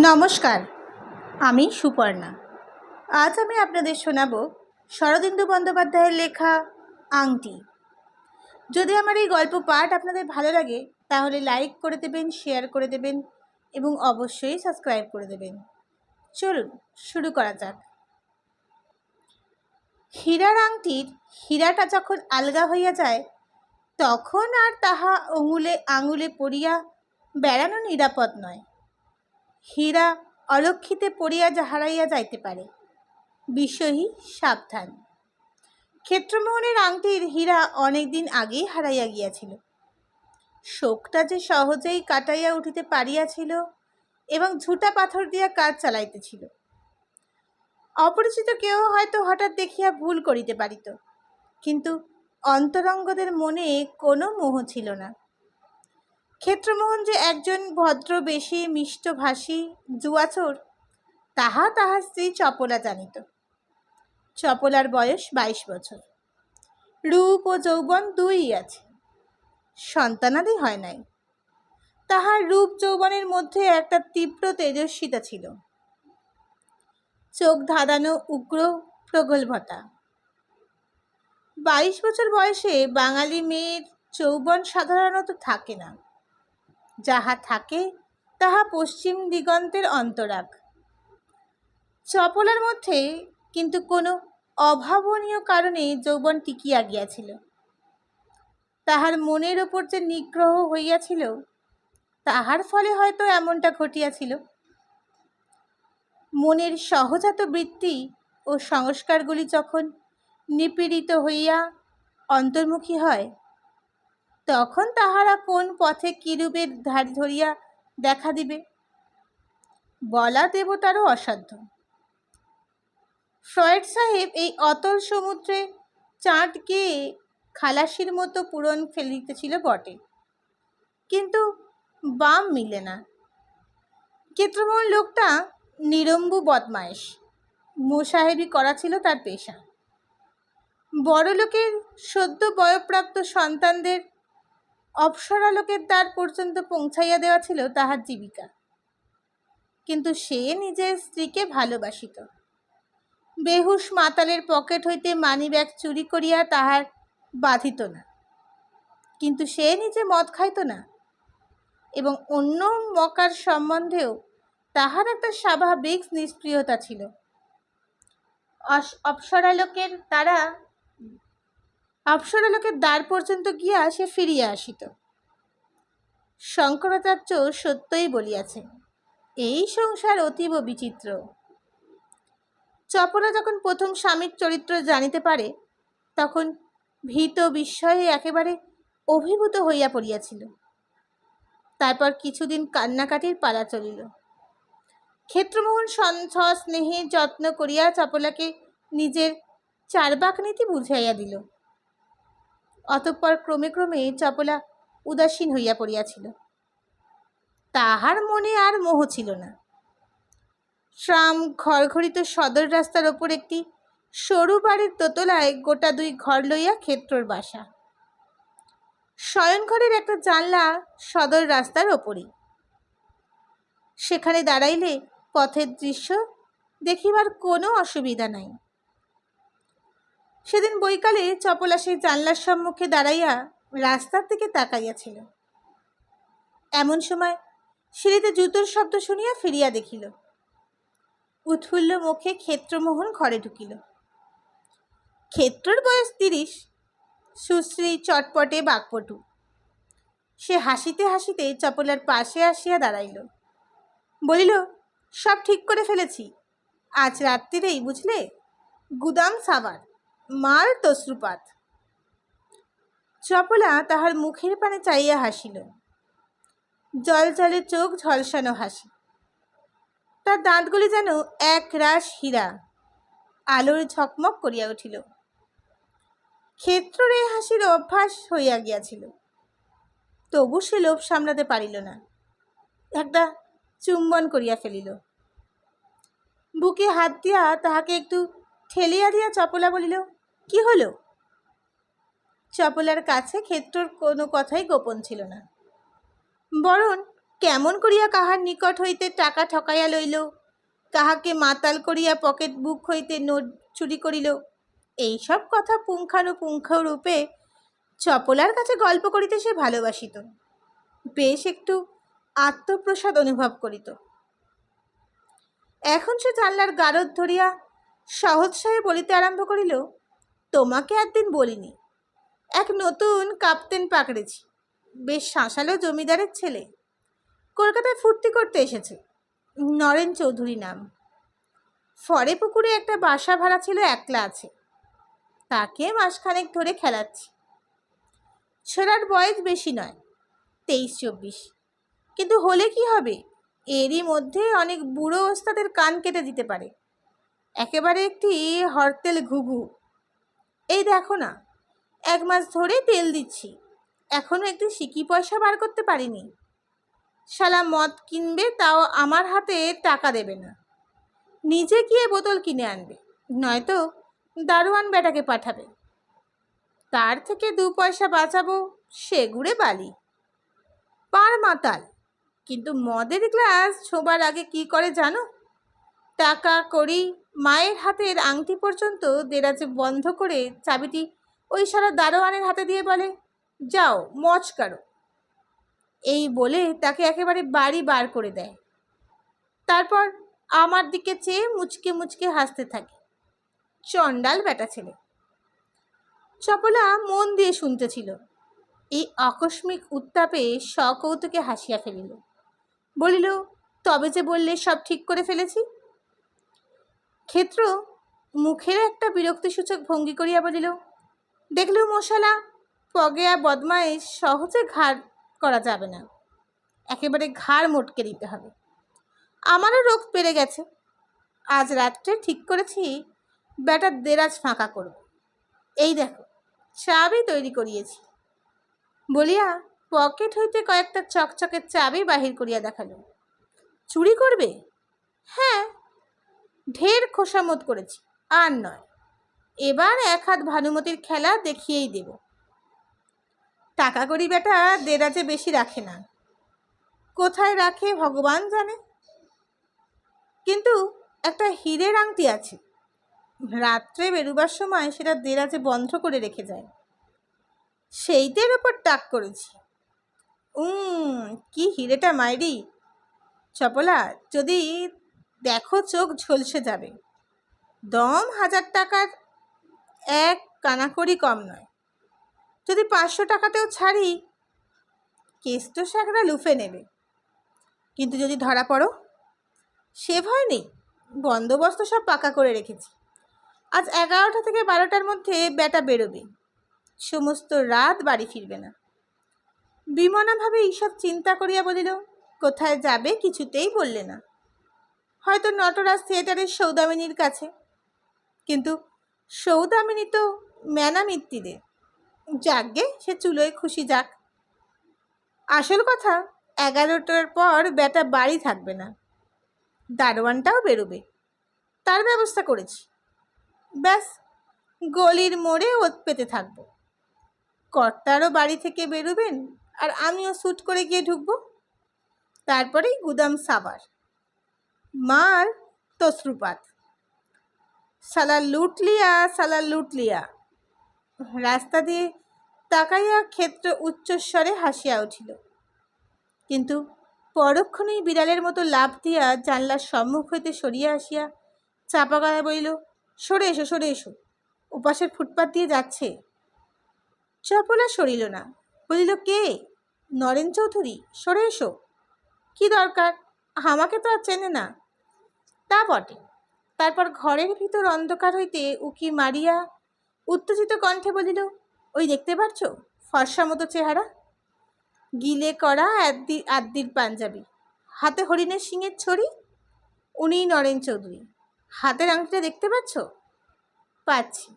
নমস্কার, আমি সুপর্ণা। আজ আমি আপনাদের শোনাব শরদিন্দু বন্দ্যোপাধ্যায়ের লেখা আংটি। যদি আমার এই গল্প পাঠ আপনাদের ভালো লাগে, তাহলে লাইক করে দেবেন শেয়ার করে দেবেন এবং অবশ্যই সাবস্ক্রাইব করে দেবেন। চলুন, শুরু করা যাক। হীরার আংটির হীরাটা যখন আলগা হইয়া যায়, তখন আর তাহা অঙুলে আঙুলে পড়িয়া বেড়ানো নিরাপদ নয়। হীরা অলক্ষিতে পড়িয়া হারাইয়া যাইতে পারে। বিষয়ী সাবধান। ক্ষেত্রমোহনের আংটির হীরা অনেকদিন আগেই হারাইয়া গিয়াছিল। শোকটা যে সহজেই কাটাইয়া উঠিতে পারিয়াছিল এবং ঝুটা পাথর দিয়া কাজ চালাইতেছিল। অপরিচিত কেউ হয়তো হঠাৎ দেখিয়া ভুল করিতে পারিত, কিন্তু অন্তরঙ্গদের মনে কোনো মোহ ছিল না। ক্ষেত্রমোহন যে একজন ভদ্র, বেশি মিষ্টভাষী জুয়াচোর তাহা তাহার স্ত্রী চপলা জানিত। চপলার বয়স বাইশ বছর। রূপ ও যৌবন দুই আছে। সন্তানাদি হয় নাই। তাহার রূপ যৌবনের মধ্যে একটা তীব্র তেজস্বিতা ছিল। চোখ ধাঁধানো উগ্র প্রগল্ভতা। বাইশ বছর বয়সে বাঙালি মেয়ের যৌবন সাধারণত থাকে না। যাহা থাকে, তাহা পশ্চিম দিগন্তের অন্তরাগ। চপলার মধ্যে কিন্তু কোনো অভাবনীয় কারণে যৌবন টিকিয়া গিয়াছিল। তাহার মনের ওপর যে নিগ্রহ হইয়াছিল, তাহার ফলে হয়তো এমনটা ঘটিয়াছিল। মনের সহজাত বৃত্তি ও সংস্কারগুলি যখন নিপীড়িত হইয়া অন্তর্মুখী হয় তখন তাহারা কোন পথে কিরূপের ধার ধরিয়া দেখা দিবে? বলা দেবতারও অসাধ্য। ফ্রয়েড সাহেব এই অতল সমুদ্রে চাঁদ গিয়ে খালাসির মতো পূরণ ফেলিতেছিল বটে। কিন্তু বাম মিলে না। ক্ষেত্রমোহন লোকটা নিরম্বু বদমায়েশ। মোসাহেবি করা ছিল তার পেশা। বড় লোকের সদ্য বয়প্রাপ্ত সন্তানদের অপ্সরালোকের দ্বার পর্যন্ত পৌঁছাইয়া দেওয়া ছিল তাহার জীবিকা। কিন্তু সে নিজের স্ত্রীকে ভালোবাসিত। বেহুশ মাতালের পকেট হইতে মানিব্যাগ চুরি করিয়া তাহার বাধিত না। কিন্তু সে নিজে মদ খাইত না এবং অন্য মকার সম্বন্ধেও তাহার একটা স্বাভাবিক নিষ্ক্রিয়তা ছিল। অপ্সরালোকের তারা অপ্সরালোকের দ্বার পর্যন্ত গিয়া সে ফিরিয়া আসিত। শঙ্করাচার্য সত্যই বলিয়াছেন এই সংসার অতীব বিচিত্র। চপলা যখন প্রথম স্বামীর চরিত্র জানিতে পারে, তখন ভীত বিস্ময়ে একেবারে অভিভূত হইয়া পড়িয়াছিল। তারপর কিছুদিন কান্নাকাটির পালা চলিল। ক্ষেত্রমোহন স্নেহে যত্ন করিয়া চপলাকে নিজের চারবাক নীতি বুঝাইয়া দিল। অতঃপর ক্রমে ক্রমে চপলা উদাসীন হইয়া পড়িয়াছিল। তাহার মনে আর মোহ ছিল না। ট্রাম ঘরঘড়িত সদর রাস্তার ওপর একটি সরু বাড়ির দোতলায় গোটা দুই ঘর লইয়া ক্ষেত্রর বাসা। শয়নঘরের একটা জানলা সদর রাস্তার ওপরই। সেখানে দাঁড়াইলে পথের দৃশ্য দেখিবার কোনো অসুবিধা নাই। সেদিন বৈকালে চপলা সেই জানলার সম্মুখে দাঁড়াইয়া রাস্তার দিকে তাকাইয়াছিল। এমন সময় সিঁড়িতে জুতোর শব্দ শুনিয়া ফিরিয়া দেখিল। উৎফুল্ল মুখে ক্ষেত্রমোহন ঘরে ঢুকিল। ক্ষেত্রর বয়স তিরিশ, সুশ্রী চটপটে বাকপটু। সে হাসিতে হাসিতে চপলার পাশে আসিয়া দাঁড়াইল। বলিল, সব ঠিক করে ফেলেছি। আজ রাত্রিরেই, বুঝলে? গুদাম সাবার। মাল তসরুপাত চপলা তাহার মুখের পানে চাইয়া হাসিল। জল জলে চোখ ঝলসানো হাসি। তার দাঁতগুলি যেন এক রাস হীরা। আলোর ঝকমক করিয়া উঠিল। ক্ষেত্রের হাসির অভ্যাস হইয়া গিয়াছিল। তবু সে লোভ সামলাতে পারিল না। একটা চুম্বন করিয়া ফেলিল। বুকে হাত দিয়া তাহাকে একটু ঠেলিয়া দিয়া চপলা বলিল, কি হলো? চপলার কাছে ক্ষেত্রর কোনো কথাই গোপন ছিল না। বরং কেমন করিয়া কাহার নিকট হইতে টাকা ঠকাইয়া লইল? কাহাকে মাতাল করিয়া পকেট বুক হইতে নোট চুরি করিল? এইসব কথা পুঙ্খানুপুঙ্খ রূপে চপলার কাছে গল্প করিতে সে ভালোবাসিত। বেশ একটু আত্মপ্রসাদ অনুভব করিত। এখন সে জানলার গারদ ধরিয়া সহজসাহে বলিতে আরম্ভ করিল, তোমাকে একদিন বলিনি। এক নতুন কাপ্তেন পাকড়েছি। বেশ শাঁসালো জমিদারের ছেলে। কলকাতায় ফুর্তি করতে এসেছে। নরেন চৌধুরী নাম। ফরে পুকুরে একটা বাসা ভাড়া ছিল একলা আছে। তাকে মাসখানেক ধরে খেলাচ্ছি। ছেলের বয়স বেশি নয়, তেইশ চব্বিশ। কিন্তু হলে কি হবে? এরই মধ্যে অনেক বুড়ো ওস্তাদের কান কেটে দিতে পারে। একেবারে একটি হরতেল ঘুঘু। এই দেখো না, এক মাস ধরে তেল দিচ্ছি এখনও একটু সিকি পয়সা বার করতে পারিনি। শালা মদ কিনবে, তাও আমার হাতে টাকা দেবে না। নিজে গিয়ে বোতল কিনে আনবে, নয়তো দারোয়ান বেটাকে পাঠাবে। তার থেকে দু পয়সা বাঁচাবো, সে ঘুরে বালি। পার মাতাল, কিন্তু মদের গ্লাস ছোবার আগে কি করে জানো? টাকা করি মায়ের হাতের আংটি পর্যন্ত দেরাজে বন্ধ করে চাবিটি ওই সারা দারোয়ানের হাতে দিয়ে বলে, যাও মচ কারও। এই বলে তাকে একেবারে বাড়ি বার করে দেয়। তারপর আমার দিকে চেয়ে মুচকে মুচকে হাসতে থাকে। চণ্ডাল বেটা ছেলে। চপলা মন দিয়ে শুনতেছিল। এই আকস্মিক উত্তাপে সকৌতুকে হাসিয়া ফেলিল। বলিল, তবে যে বললে সব ঠিক করে ফেলেছি? ক্ষেত্র মুখের একটা বিরক্তিসূচক ভঙ্গি করিয়া বলিল, দেখল মশালা পগেয়া বদমাইশ সহজে ঘাড় করা যাবে না। একেবারে ঘাড় মোটকে দিতে হবে। আমারও রোগ বেড়ে গেছে। আজ রাত্রে ঠিক করেছি ব্যাটার দেরাজ ফাঁকা করব। এই দেখো, চাবি তৈরি করিয়েছি। বলিয়া পকেট হইতে কয়েকটা চকচকের চাবি বাহির করিয়া দেখাল চুরি করবে? হ্যাঁ ঢের খোসামত করেছি, আর নয়। এবার এক হাত ভানুমতির খেলা দেখিয়েই দেব। টাকা করি বেটা দেরাজে বেশি রাখে না। কোথায় রাখে ভগবান জানে। কিন্তু একটা হীরের আংটি আছে। রাত্রে বেরুবার সময় সেটা দেরাজে বন্ধ করে রেখে যায়। সেইটের ওপর টাক করেছি। উম, কি হিরেটা মাইরি। চপলা, যদি দেখো চোখ ঝলসে যাবে। দম হাজার টাকার এক কানাকড়ি কম নয়। যদি পাঁচশো টাকাতেও ছাড়ি, কেস তো লুফে নেবে। কিন্তু যদি ধরা পড়ো, সে ভয় নেই। বন্দোবস্ত সব পাকা করে রেখেছি। আজ এগারোটা থেকে বারোটার মধ্যে বেটা বেরোবে। সমস্ত রাত বাড়ি ফিরবে না। বিমনাভাবে এইসব চিন্তা করিয়া বলিল, কোথায় যাবে কিছুতেই বললে না। হয়তো নটরাজ থিয়েটারের সৌদামিনীর কাছে। কিন্তু সৌদামিনী তো ম্যানা মিত্তিদের যাকগে, সে চুলোয় খুশি যাক। আসল কথা, এগারোটার পর বেটা বাড়ি থাকবে না। দারোয়ানটাও বেরোবে। তার ব্যবস্থা করেছি। ব্যাস, গলির মোড়ে ওত পেতে থাকব। কর্তারও বাড়ি থেকে বেরোবেন, আর আমিও শ্যুট করে গিয়ে ঢুকবো। তারপরেই গুদাম সাবার। মার তসরুপাত সালা লুটলিয়া সালা লুটলিয়া রাস্তা দিয়ে তাকাইয়া ক্ষেত্র উচ্চস্বরে হাসিয়া উঠিল। কিন্তু পরক্ষণেই বিড়ালের মতো লাভ দিয়া জানলার সম্মুখ হইতে সরিয়া আসিয়া চাপা গলায় বলিল, সরে এসো সরে এসো। উপাসের ফুটপাত দিয়ে যাচ্ছে। চপলা সরিল না। বলিল, কে? নরেন চৌধুরী? সরে এসো। কি দরকার? আমাকে তো আর চেনে না। বটে। তারপর ঘরের ভিতর অন্ধকার হইতে উকি মারিয়া উত্তেজিত কণ্ঠে বলিল, ওই দেখতে পাচ্ছ ফর্সা মতো চেহারা। গিলে করা আদ্দি, আদ্দির পাঞ্জাবি। হাতে হরিণের সিংয়ের ছড়ি। উনি নরেন চৌধুরী। হাতের আংটিটা দেখতে পাচ্ছ? পাচ্ছি।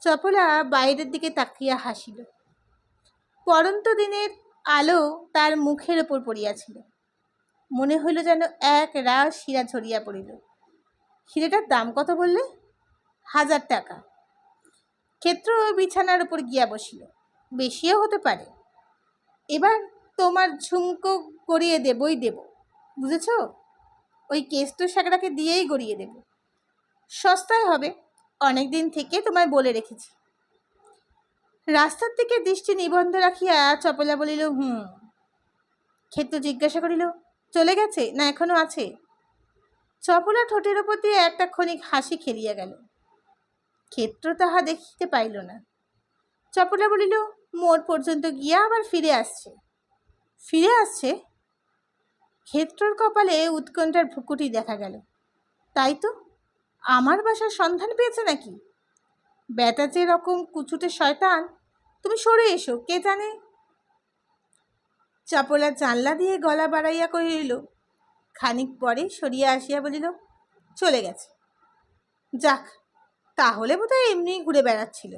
চপলা বাইরের দিকে তাকিয়া হাসিল। পরন্ত দিনের আলো তার মুখের ওপর পড়িয়াছিল। মনে হইল যেন এক রাস হীরা ঝরিয়া পড়িল। হিরেটার দাম কত বললে? হাজার টাকা। ক্ষেত্র বিছানার উপর গিয়া বসিল। বেশিও হতে পারে। এবার তোমার ঝুমকো গড়িয়ে দেবই দেব, বুঝেছ? ওই কেষ্ট শাকরাকে দিয়েই গড়িয়ে দেব। সস্তায় হবে, অনেক দিন থেকে তোমায় বলে রেখেছি। রাস্তার দিকে দৃষ্টি নিবন্ধ রাখিয়া চপলা বলিল, হুম। ক্ষেত্র জিজ্ঞাসা করিল চলে গেছে না এখনও আছে? চপলা ঠোঁটের ওপর দিয়ে একটা ক্ষণিক হাসি খেলিয়া গেল। ক্ষেত্র তাহা দেখিতে পাইল না। চপলা বলিল মোড় পর্যন্ত গিয়া আবার ফিরে আসছে। ফিরে আসছে? ক্ষেত্রর কপালে উৎকণ্ঠার ভুকুটি দেখা গেল। তাই তো? আমার বাসার সন্ধান পেয়েছে নাকি? ব্যাটা যে রকম কুচুটে শয়তান। তুমি সরে এসো, কে জানে? চপলা জানলা দিয়ে গলা বাড়াইয়া কহিল, খানিক পরে সরিয়া আসিয়া বলিল, চলে গেছে। যাক, তাহলে বোধহয় এমনি ঘুরে বেড়াচ্ছিল।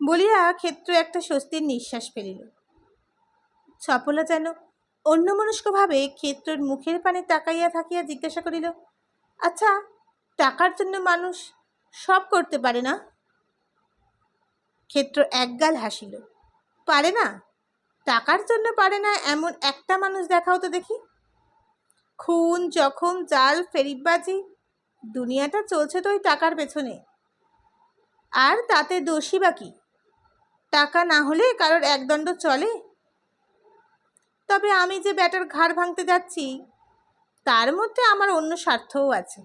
বলিয়া ক্ষেত্র একটা স্বস্তির নিঃশ্বাস ফেলিল। চপলা যেন অন্যমনস্কভাবে ক্ষেত্রর মুখের পানে তাকাইয়া থাকিয়া জিজ্ঞাসা করিল আচ্ছা টাকার জন্য মানুষ সব করতে পারে না? ক্ষেত্র একগাল হাসিল, পারে না? টাকার জন্য পারে না এমন একটা মানুষ দেখাও তো দেখি। খুন, জখম, জাল ফেরিবাজি দুনিয়াটা চলছে তো ওই টাকার পেছনে। আর তাতে দোষী বা কি? টাকা না হলে কারোর একদণ্ড চলে? তবে আমি যে ব্যাটার ঘাড় ভাঙতে যাচ্ছি, তার মধ্যে আমার অন্য স্বার্থও আছে।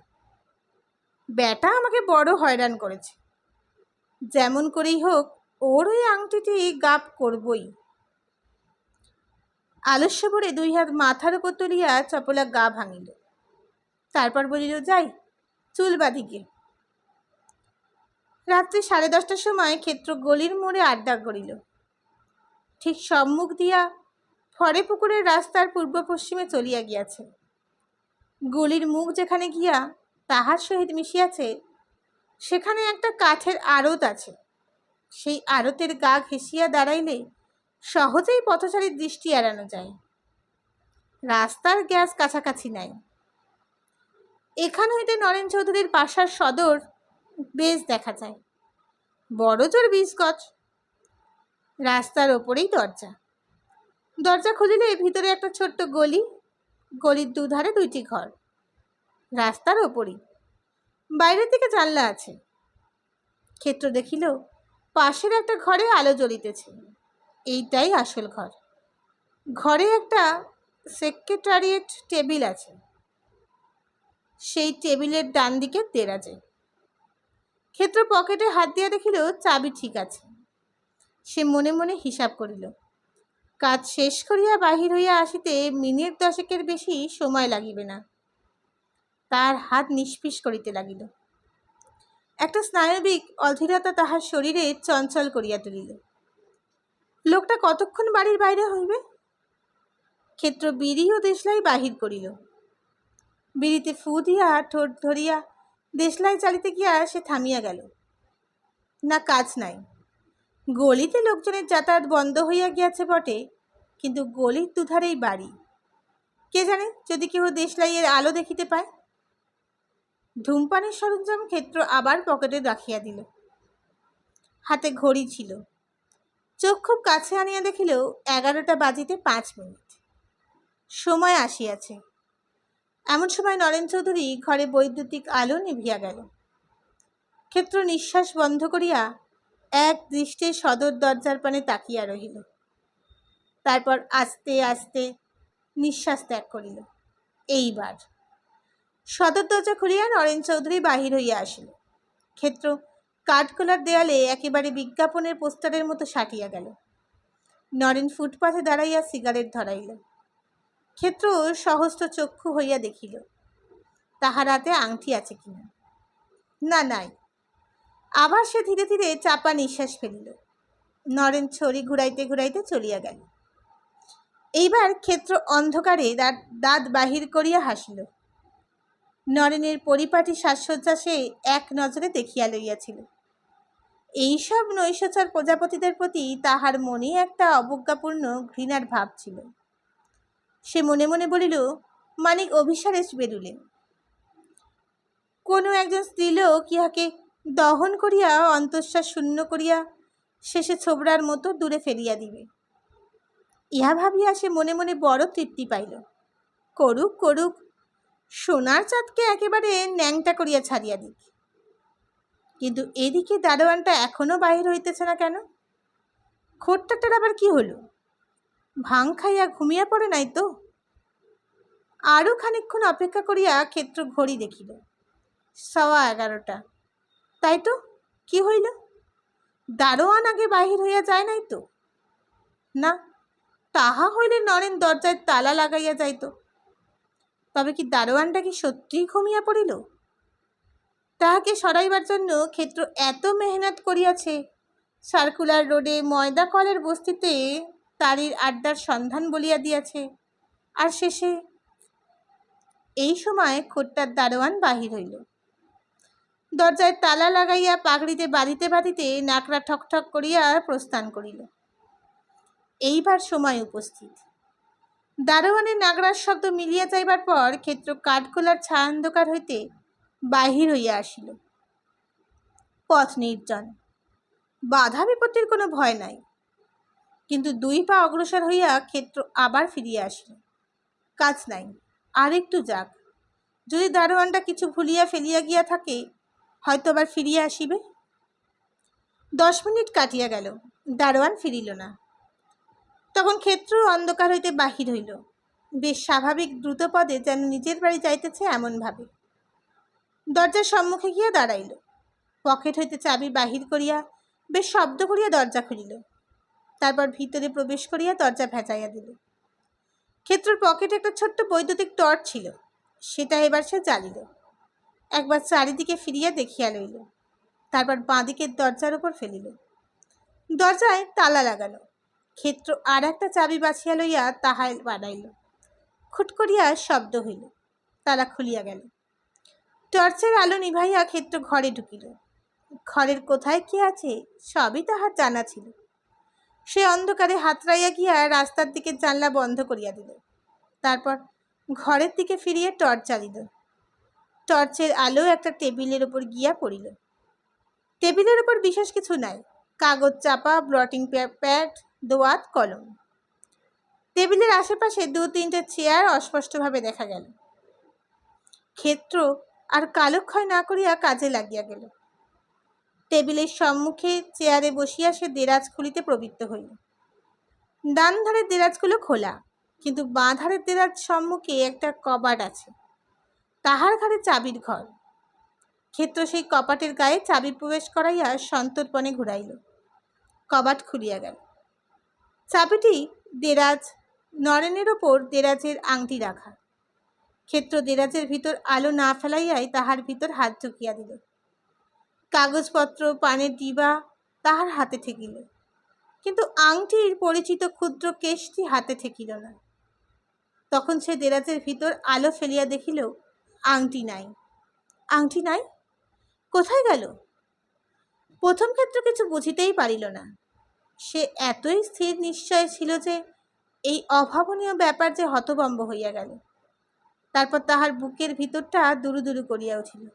ব্যাটা আমাকে বড় হয়রান করেছে। যেমন করেই হোক, ওর ওই আংটিটি গাপ করবই। আলস্য ভরে দুই হাত মাথার উপর তুলিয়া চপলা গা ভাঙিল। তারপর বলিল, যাই, চুল বাঁধিকে রাত্রি সাড়ে দশটার সময় ক্ষেত্র গলির মোড়ে আড্ডা করিল। ঠিক সম্মুখ দিয়া ফরে পুকুরের রাস্তার পূর্ব পশ্চিমে চলিয়া গিয়াছে। গলির মুখ যেখানে গিয়া তাহার সহিত মিশিয়াছে, সেখানে একটা কাঠের আড়ত আছে। সেই আড়তের গা ঘেঁষিয়া দাঁড়াইলে সহজেই পথচারীর দৃষ্টি এড়ানো যায়। রাস্তার গ্যাস কাছাকাছি নাই। এখান হইতে নরেন চৌধুরীর পাশার সদর বেশ দেখা যায়। বড় জোর বিষ গছ রাস্তার ওপরেই দরজা। দরজা খুলিলে ভিতরে একটা ছোট্ট গলি, গলির দুধারে দুইটি ঘর। রাস্তার ওপরই। বাইরের দিকে জানলা আছে। ক্ষেত্র দেখিল, পাশের একটা ঘরে আলো জ্বলিতেছে। এইটাই আসল ঘর। ঘরে একটা সেক্রেটারিয়েট টেবিল আছে। সেই টেবিলের ডান দিকে দেরাজে। ক্ষেত্র পকেটে হাত দিয়া দেখিল চাবি ঠিক আছে। সে মনে মনে হিসাব করিল। কাজ শেষ করিয়া বাহির হইয়া আসিতে মিনিট দশেকের বেশি সময় লাগিবে না। তার হাত নিষ্পিস করিতে লাগিল। একটা স্নায়বিক অধীরতা তাহার শরীরে চঞ্চল করিয়া তুলিল। লোকটা কতক্ষণ বাড়ির বাইরে হইবে? ক্ষেত্র বিড়ি ও দেশলাই বাহির করিল। বিড়িতে ফু দিয়া, ঠোঁট ধরিয়া দেশলাই চালিতে গিয়া সে থামিয়া গেল। না, কাজ নাই। গলিতে লোকজনের যাতায়াত বন্ধ হইয়া গিয়াছে বটে, কিন্তু গলির দুধারেই বাড়ি। কে জানে, যদি কেউ দেশলাইয়ের আলো দেখিতে পায়? ধূমপানের সরঞ্জাম ক্ষেত্র আবার পকেটে রাখিয়া দিল। হাতে ঘড়ি ছিল। চোখ খুব কাছে আনিয়া দেখিল এগারোটা বাজিতে পাঁচ মিনিট। সময় আসিয়াছে। এমন সময় নরেন চৌধুরী ঘরে বৈদ্যুতিক আলো নিভিয়া গেল। ক্ষেত্র নিঃশ্বাস বন্ধ করিয়া এক দৃষ্টে সদর দরজার পানে তাকিয়া রহিল। তারপর আস্তে আস্তে নিঃশ্বাস ত্যাগ করিল। এইবার সদর দরজা খুলিয়া নরেন চৌধুরী বাহির হইয়া আসিল। ক্ষেত্র কাঠগোলার দেয়ালে একেবারে বিজ্ঞাপনের পোস্টারের মতো সাটিয়া গেল। নরেন ফুটপাথে দাঁড়াইয়া সিগারেট ধরাইল। ক্ষেত্র সহস্র চক্ষু হইয়া দেখিল, তাহার হাতে আংটি আছে কিনা? না, নাই। আবার সে ধীরে ধীরে চাপা নিঃশ্বাস ফেলিল। নরেন ছড়ি ঘুরাইতে ঘুরাইতে চলিয়া গেল। এইবার ক্ষেত্র অন্ধকারে দাঁত বাহির করিয়া হাসিল। নরেনের পরিপাটি সাজসজ্জা সে এক নজরে দেখিয়া লইয়াছিল। এইসব নৈশচর প্রজাপতিদের প্রতি তাহার মনে একটা অবজ্ঞাপূর্ণ ঘৃণার ভাব ছিল। সে মনে মনে বলিল, মানিক, অভিসারে বেরুলেন কোনো একজন স্ত্রীলোক ইহাকে দহন করিয়া অন্তঃশ্বাস শূন্য করিয়া শেষে ছোবড়ার মতো দূরে ফেলিয়া দিবে। ইহা ভাবিয়া সে মনে মনে বড় তৃপ্তি পাইল। করুক করুক, সোনার চাঁদকে একেবারে ন্যাংটা করিয়া ছাড়িয়া দিক। কিন্তু এদিকে দারোয়ানটা এখনও বাহির হইতেছে না কেন? খোট্টাটার আবার কি হলো? ভাং খাইয়া ঘুমিয়া পড়ে নাই তো? আরও খানিকক্ষণ অপেক্ষা করিয়া ক্ষেত্র ঘড়ি দেখিল। সওয়া এগারোটা। তাই তো? কি হইল? দারোয়ান আগে বাহির হইয়া যায় নাই তো? না, তাহা হইলে নরেন দরজায় তালা লাগাইয়া যাইত। তবে কি দারোয়ানটা কি সত্যিই ঘুমিয়া পড়িল? তাহাকে সরাইবার জন্য ক্ষেত্র এত মেহনত করিয়াছে। সার্কুলার রোডে ময়দা কলের বস্তিতে তারির আড্ডার সন্ধান বলিয়া দিয়াছে। আর শেষে এই সময় খোট্টার দারোয়ান বাহির হইল। দরজায় তালা লাগাইয়া পাগড়িতে বাঁধিতে বাঁধিতে নাকড়া ঠকঠক করিয়া প্রস্থান করিল। এইবার সময় উপস্থিত। দারোয়ানের নাগরার শব্দ মিলিয়া যাইবার পর ক্ষেত্র কাঠখোলার কাঠগোলার ছায়ান্ধকার হইতে বাহির হইয়া আসিল। পথ নির্জন। বাধা বিপত্তির কোনো ভয় নাই। কিন্তু দুই পা অগ্রসর হইয়া ক্ষেত্র আবার ফিরিয়া আসিল। কাজ নাই আর একটু যাক। যদি দারোয়ানটা কিছু ভুলিয়া ফেলিয়া গিয়া থাকে, হয়তো আবার ফিরিয়া আসিবে। দশ মিনিট কাটিয়া গেল, দারোয়ান ফিরিল না। তখন ক্ষেত্র অন্ধকার হইতে বাহির হইল। বেশ স্বাভাবিক দ্রুত পদে যেন নিজের বাড়ি যাইতেছে এমনভাবে। দরজার সম্মুখে গিয়া দাঁড়াইল। পকেট হইতে চাবি বাহির করিয়া বেশ শব্দ করিয়া দরজা খুলিল। তারপর ভিতরে প্রবেশ করিয়া দরজা ভেজাইয়া দিল। ক্ষেত্রর পকেটে একটা ছোট্ট বৈদ্যুতিক টর্চ ছিল। সেটা এবার সে জ্বালিল। একবার চারিদিকে ফিরিয়া দেখিয়া লইল। তারপর বাঁদিকের দরজার উপর ফেলিল। দরজায় তালা লাগানো ক্ষেত্র আর একটা চাবি বাছিয়া লইয়া তাহায় বাড়াইল খুট করিয়া শব্দ হইল। তালা খুলিয়া গেল। টর্চের আলো নিভাইয়া ক্ষেত্র ঘরে ঢুকিল। ঘরের কোথায় কি আছে, সবই তাহার জানা ছিল। সে অন্ধকারে হাতড়াইয়া গিয়া রাস্তার দিকে জানলা বন্ধ করিয়া দিল। তারপর ঘরের দিকে ফিরিয়ে টর্চ জ্বালিল টর্চের আলো একটা টেবিলের উপর গিয়া পড়িল। টেবিলের উপর বিশেষ কিছু নাই, কাগজ চাপা, ব্লটিং প্যাড, দোয়াত, কলম। টেবিলের আশেপাশে দু তিনটে চেয়ার অস্পষ্টভাবে দেখা গেল। ক্ষেত্র আর কালক্ষয় না করিয়া কাজে লাগিয়া গেল। টেবিলের সম্মুখে চেয়ারে বসিয়া সে দেরাজ খুলিতে প্রবৃত্ত হইল। ডান ধারের দেরাজগুলো খোলা, কিন্তু বাঁ ধারের দেরাজ সম্মুখে একটা কবাট আছে। তাহার ঘরে চাবির ঘর। ক্ষেত্র সেই কপাটের গায়ে চাবি প্রবেশ করাইয়া সন্তর্পণে ঘুরাইল। কবাট খুলিয়া গেল। চাবিটি দেরাজ নরেনের ওপর দেরাজের আংটি রাখা ক্ষেত্র দেরাজের ভিতর আলো না ফেলাইয়াই তাহার ভিতর হাত ঢুকিয়া দিল। কাগজপত্র, পানের ডিবা তাহার হাতে ঠেকিল। কিন্তু আংটির পরিচিত ক্ষুদ্র কেশটি হাতে ঠেকিল না। তখন সে দেরাজের ভিতর আলো ফেলিয়া দেখিল, আংটি নাই। আংটি নাই? কোথায় গেল? প্রথম ক্ষেত্র কিছু বুঝিতেই পারিল না। সে এতই স্থির নিশ্চয় ছিল যে, এই অভাবনীয় ব্যাপার যে হতভম্ব হইয়া গেল। তারপর তাহার বুকের ভিতরটা দুরু দুরু করিয়া উঠিল।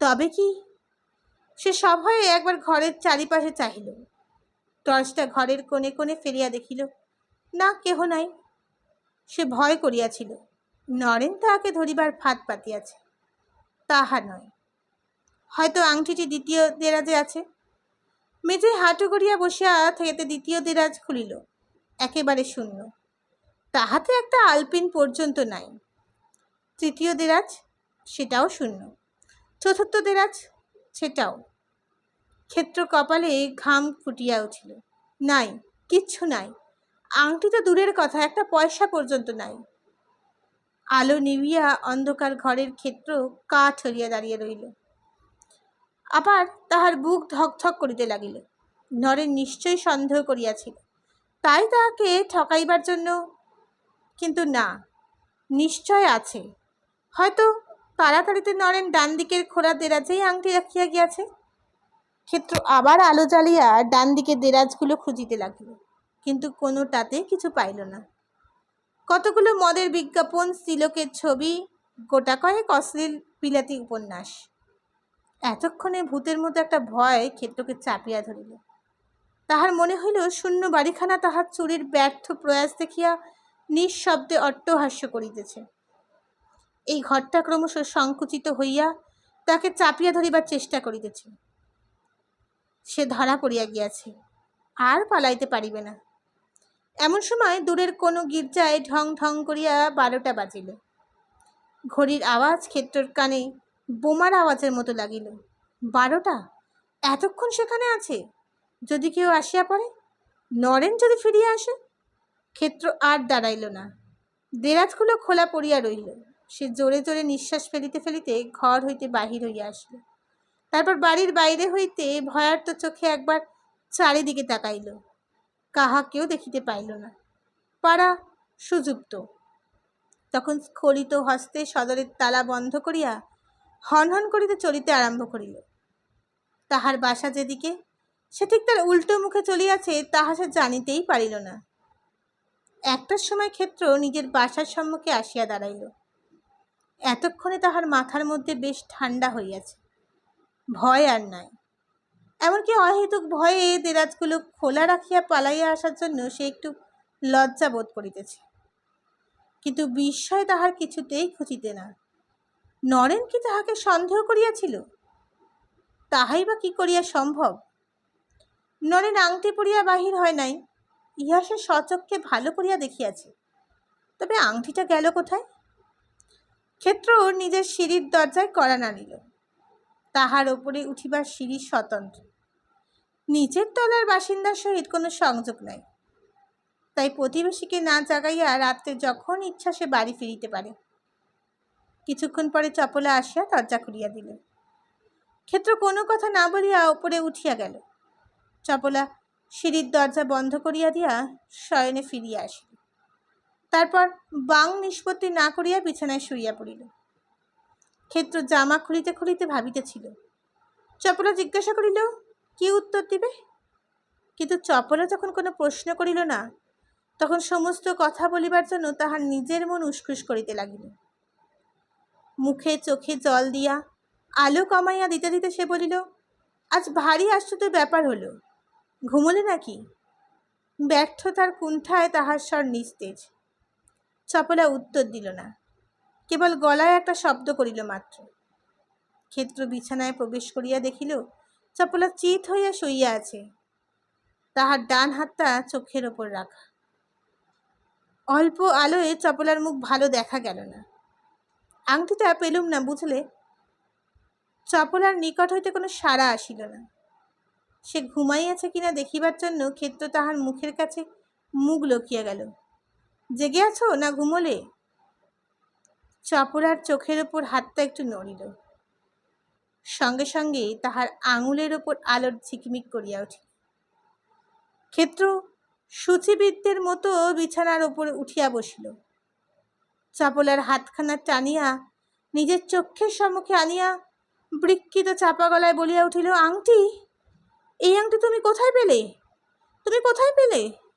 তবে কি? সে সভয়ে একবার ঘরের চারিপাশে চাহিল। টর্চটা ঘরের কোণে কোণে ফেলিয়া দেখিল, না, কেহ নাই। সে ভয় করিয়াছিল, নরেন তাহাকে ধরিবার ফাঁদ পাতিয়াছে। তাহা নয়। হয়তো আংটিটি দ্বিতীয় দেরাজে আছে? মেঝে হাঁটু করিয়া বসিয়া থেকে দ্বিতীয় দেরাজ খুলিল, একেবারে শূন্য। তাহাতে একটা আলপিন পর্যন্ত নাই। তৃতীয় দেরাজ, সেটাও শূন্য। চতুর্থ দেরাজ, সেটাও। ক্ষেত্র কপালে ঘাম ফুটিয়া উঠিল। নাই, কিচ্ছু নাই। আংটি তো দূরের কথা, একটা পয়সা পর্যন্ত নাই। আলো নিবিয়া অন্ধকার ঘরের ক্ষেত্র কাঠ হরিয়া দাঁড়িয়ে রইল। আবার তাহার বুক ধকধক করিতে লাগিল। নরেন নিশ্চয়ই সন্দেহ করিয়াছিল, তাই তাহাকে ঠকাইবার জন্য। কিন্তু না, নিশ্চয় আছে। হয়তো তাড়াতাড়িতে নরেন ডান দিকের খোলা দেরাজেই আংটি রাখিয়া গিয়াছে। ক্ষেত্র আবার আলো জ্বালিয়া ডান দিকে দেরাজগুলো খুঁজিতে লাগিল, কিন্তু কোনোটাতে কিছু পাইল না। কতগুলো মদের বিজ্ঞাপন তিলকের ছবি, গোটা কয়েক অশ্লীল বিলাতি উপন্যাস। এতক্ষণে ভূতের মতো একটা ভয় ক্ষেত্রকে চাপিয়া ধরিল। তাহার মনে হইল শূন্য বাড়িখানা তাহার চুরির ব্যর্থ প্রয়াস দেখিয়া নিঃশব্দে অট্টহাস্য করিতেছে। এই ঘরটা ক্রমশ সংকুচিত হইয়া তাকে চাপিয়া ধরিবার চেষ্টা করিতেছে। সে ধরা পড়িয়া গিয়াছে, আর পালাইতে পারিবে না। এমন সময় দূরের কোনো গির্জায় ঢং ঢং করিয়া বারোটা বাজিল। ঘড়ির আওয়াজ ক্ষেত্রর কানে বোমার আওয়াজের মতো লাগিল। বারোটা? এতক্ষণ সেখানে আছে? যদি কেউ আসিয়া পড়ে? নরেন যদি ফিরিয়া আসে? ক্ষেত্র আর দাঁড়াইল না। দেরাজগুলো খোলা পড়িয়া রইল। সে জোরে জোরে নিঃশ্বাস ফেলিতে ফেলিতে ঘর হইতে বাহির হইয়া আসিল। তারপর বাড়ির বাইরে হইতে ভয়ার্ত চোখে একবার চারিদিকে তাকাইল। কাহাকেও দেখিতে পাইল না। পাড়া সুযুক্ত। তখন স্খলিত হস্তে সদরের তালা বন্ধ করিয়া হনহন করিতে চলিতে আরম্ভ করিল। তাহার বাসা যেদিকে, সে ঠিক তার উল্টো মুখে চলিয়াছে তাহা সে জানিতেই পারিল না। একটার সময় ক্ষেত্র নিজের বাসার সম্মুখে আসিয়া দাঁড়াইল। এতক্ষণে তাহার মাথার মধ্যে বেশ ঠান্ডা হইয়াছে। ভয় আর নাই। এমনকি অহেতুক ভয়ে দেরাজগুলো খোলা রাখিয়া পালাইয়া আসার জন্য সে একটু লজ্জা বোধ করিতেছে। কিন্তু বিস্ময় তাহার কিছুতেই খুঁজিতে না। নরেন কি তাহাকে সন্দেহ করিয়াছিল? তাহাই বা কি করিয়া সম্ভব? নরেন আংটি পরিয়া বাহির হয় নাই, ইহা সে সচক্ষে ভালো করিয়া দেখিয়াছে। তবে আংটিটা গেল কোথায়? ক্ষেত্র নিজের সিঁড়ির দরজায় কড়া নাড়িল তাহার ওপরে উঠিবার সিঁড়ি স্বতন্ত্র। নিচের তলার বাসিন্দার সহিত কোনো সংযোগ নাই। তাই প্রতিবেশীকে না জাগাইয়া রাত্রে যখন ইচ্ছা সে বাড়ি ফিরিতে পারে। কিছুক্ষণ পরে চপলা আসিয়া দরজা খুলিয়া দিল। ক্ষেত্র কোনো কথা না বলিয়া ওপরে উঠিয়া গেল। চপলা সিঁড়ির দরজা বন্ধ করিয়া দিয়া শয়নে ফিরিয়া আসিল তারপর বাং নিষ্পত্তি না করিয়া বিছানায় শুইয়া পড়িল। ক্ষেত্র জামা খুলিতে খুলিতে ভাবিতেছিল, চপলা জিজ্ঞাসা করিল, কি উত্তর দিবে? কিন্তু চপলা যখন কোনো প্রশ্ন করিল না, তখন সমস্ত কথা বলিবার জন্য তাহার নিজের মন উসখুস করিতে লাগিল। মুখে চোখে জল দিয়া আলো কমাইয়া দিতে দিতে সে বলিল, আজ ভারী আশ্চর্য ব্যাপার হলো, ঘুমলে নাকি? ব্যর্থতার কুণ্ঠায় তাহার স্বর নিস্তেজ। চপলা উত্তর দিল না। কেবল গলায় একটা শব্দ করিল মাত্র। ক্ষেত্র বিছানায় প্রবেশ করিয়া দেখিল, চপলা চিত হইয়া শুইয়া আছে। তাহার ডান হাতটা চোখের ওপর রাখা। অল্প আলোয় চপলার মুখ ভালো দেখা গেল না। আংটিটা পেলুম না বুঝলে? চপলার নিকট হইতে কোনো সাড়া আসিল না। সে ঘুমাইয়াছে কিনা দেখিবার জন্য ক্ষেত্র তাহার মুখের কাছে মুখ লকিয়া গেল। জেগে আছো না ঘুমোলে চপলার চোখের ওপর হাতটা একটু নড়িল। সঙ্গে সঙ্গে তাহার আঙুলের ওপর আলোর ঝিকমিক করিয়া উঠিল। ক্ষেত্র সূচিবৃত্তের মতো বিছানার ওপরে উঠিয়া বসিল। চপলার হাতখানা টানিয়া নিজের চক্ষের সম্মুখে আনিয়া বৃক্ষিত চাপা গলায় বলিয়া উঠিল, আংটি, এই আংটি তুমি কোথায় পেলে? তুমি কোথায় পেলে?